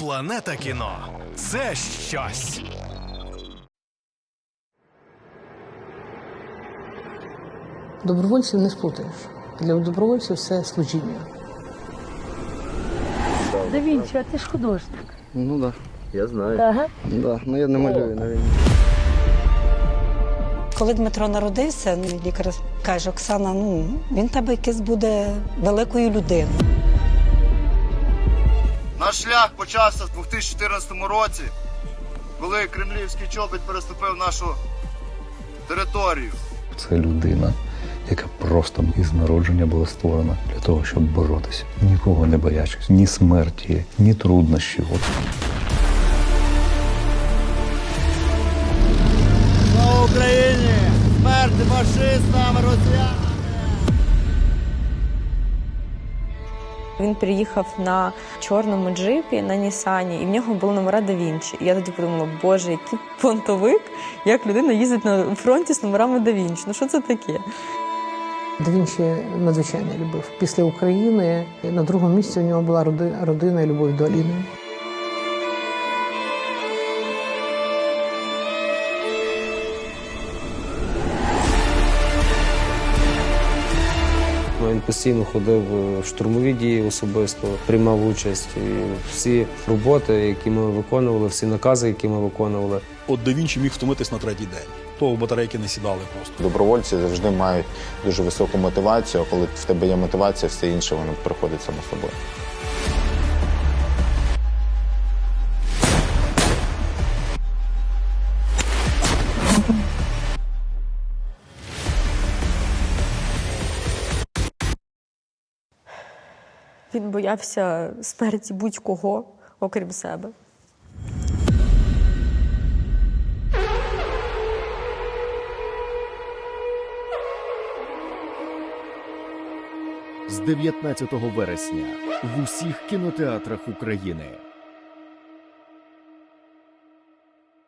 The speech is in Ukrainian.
Планета кіно це щось. Добровольців не сплутаєш. Для добровольців все служіння. Да Вінчі, а ти ж художник. Ну так, да, я знаю. Ага. Да, ну я не малюю на війні. Коли Дмитро народився, ну, лікар каже, Оксана, ну він тебе якийсь буде великою людиною. Наш шлях почався в 2014 році, коли кремлівський чобіт переступив нашу територію. Це людина, яка просто із народження була створена для того, щоб боротися, нікого не боячись, ні смерті, ні труднощів. Слава Україні! Смерть фашистам, росіянам! Він приїхав на чорному джипі на Нісані, і в нього були номера да Вінчі. І я тоді подумала, боже, який понтовик, як людина їздить на фронті з номерами да Вінчі. Ну що це таке? Да Вінчі надзвичайно любив. Після України на другому місці у нього була роди- родина і любов до Аліни. Він постійно ходив в штурмові дії особисто, приймав участь. І всі роботи, які ми виконували, всі накази, які ми виконували, От да Вінчі міг втомитись на третій день. То батарейки не сідали просто. Добровольці завжди мають дуже високу мотивацію. а Коли в тебе є мотивація, все інше воно приходить само собою. Він боявся смерті будь-кого, окрім себе. З 19 вересня в усіх кінотеатрах України.